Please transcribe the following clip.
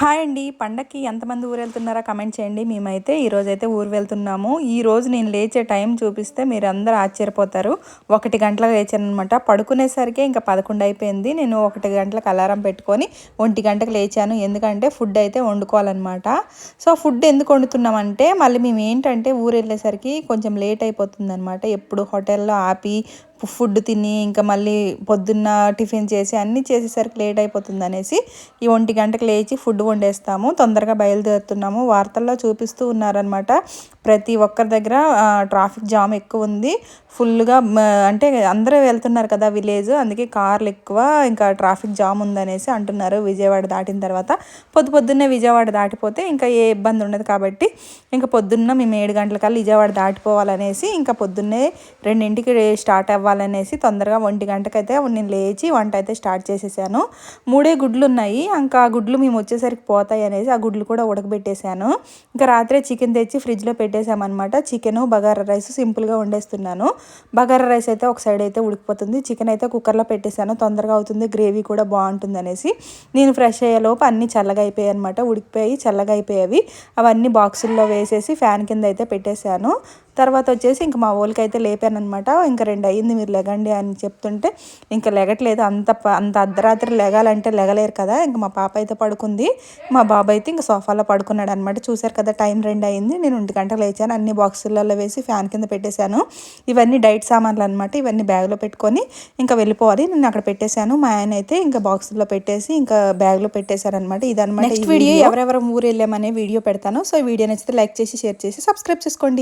Hi అండి. పండక్కి ఎంతమంది ఊరు వెళ్తున్నారో కమెంట్ చేయండి. మేమైతే ఈరోజైతే ఊరు వెళ్తున్నాము. ఈ రోజు నేను లేచే టైం చూపిస్తే మీరు అందరూ ఆశ్చర్యపోతారు. ఒకటి గంటలకు లేచాను అనమాట పడుకునేసరికి ఇంకా పదకొండు అయిపోయింది. నేను ఒకటి గంటలకు అలారం పెట్టుకొని ఒంటి గంటకు లేచాను. ఎందుకంటే ఫుడ్ అయితే వండుకోవాలన్నమాట. సో ఫుడ్ ఎందుకు వండుతున్నామంటే మళ్ళీ మేము ఏంటంటే ఊరు వెళ్ళేసరికి కొంచెం లేట్ అయిపోతుంది అనమాట ఎప్పుడు హోటల్లో ఆపి ఫుడ్ తిని ఇంకా మళ్ళీ పొద్దున్న టిఫిన్ చేసి అన్నీ చేసేసరికి లేట్ అయిపోతుంది అనేసి ఈ ఒంటి గంటకు లేచి ఫుడ్ వండేస్తాము. తొందరగా బయలుదేరుతున్నాము. వార్తల్లో చూపిస్తూ ఉన్నారనమాట ప్రతి ఒక్కరి దగ్గర ట్రాఫిక్ జామ్ ఎక్కువ ఉంది. ఫుల్గా అంటే అందరూ వెళ్తున్నారు కదా విలేజ్ అందుకే కార్లు ఎక్కువ ఇంకా ట్రాఫిక్ జామ్ ఉందనేసి అంటున్నారు. విజయవాడ దాటిన తర్వాత పొద్దు పొద్దున్నే విజయవాడ దాటిపోతే ఇంకా ఏ ఇబ్బంది ఉండదు కాబట్టి ఇంకా పొద్దున్న మేము ఏడు గంటలకల్లా విజయవాడ దాటిపోవాలనేసి ఇంకా పొద్దున్నే రెండింటికి స్టార్ట్ అవ్వాలి అవ్వాలనేసి తొందరగా ఒంటి గంటకైతే నేను లేచి వంట అయితే స్టార్ట్ చేసేసాను. మూడే గుడ్లు ఉన్నాయి ఇంకా ఆ గుడ్లు మేము వచ్చేసరికి పోతాయి అనేసి ఆ గుడ్లు కూడా ఉడకబెట్టేశాను ఇంకా రాత్రే చికెన్ తెచ్చి ఫ్రిడ్జ్లో పెట్టేశామన్నమాట చికెన్ బగారా రైస్ సింపుల్గా వండేస్తున్నాను. బగారా రైస్ అయితే ఒక సైడ్ అయితే ఉడికిపోతుంది. చికెన్ అయితే కుక్కర్లో పెట్టేశాను తొందరగా అవుతుంది. గ్రేవీ కూడా బాగుంటుంది అనేసి నేను ఫ్రెష్ అయ్యేలోపు అన్నీ చల్లగా అయిపోయాయి అనమాట ఉడికిపోయి చల్లగా అయిపోయేవి. అవన్నీ బాక్సుల్లో వేసేసి ఫ్యాన్ కింద అయితే పెట్టేశాను తర్వాత వచ్చేసి ఇంక మా వాళ్ళకి అయితే లేపానమాట ఇంకా రెండు అయ్యింది మీరు లెగండి అని చెప్తుంటే ఇంకా లెగట్లేదు. అంత అంత అర్ధరాత్రి లెగాలంటే లెగలేరు కదా. ఇంకా మా పాప అయితే పడుకుంది. మా బాబు అయితే ఇంకా సోఫాలో పడుకున్నాడు అనమాట చూసారు కదా టైం రెండు అయింది నేను ఒంటి గంటలు లేచాను. అన్ని బాక్సులలో వేసి ఫ్యాన్ కింద పెట్టేశాను. ఇవన్నీ డైట్ సామాన్లు అనమాట ఇవన్నీ బ్యాగ్లో పెట్టుకొని ఇంకా వెళ్ళిపోవాలి. నేను అక్కడ పెట్టేశాను. మా ఆయన అయితే ఇంకా బాక్సుల్లో పెట్టేసి ఇంకా బ్యాగ్లో పెట్టేశారనమాట ఇదనమాట నెక్స్ట్ వీడియో ఎవరెవరు ఊరు వెళ్ళామనే వీడియో పెడతాను. సో వీడియో నచ్చితే లైక్ చేసి షేర్ చేసి సబ్స్క్రైబ్ చేసుకోండి.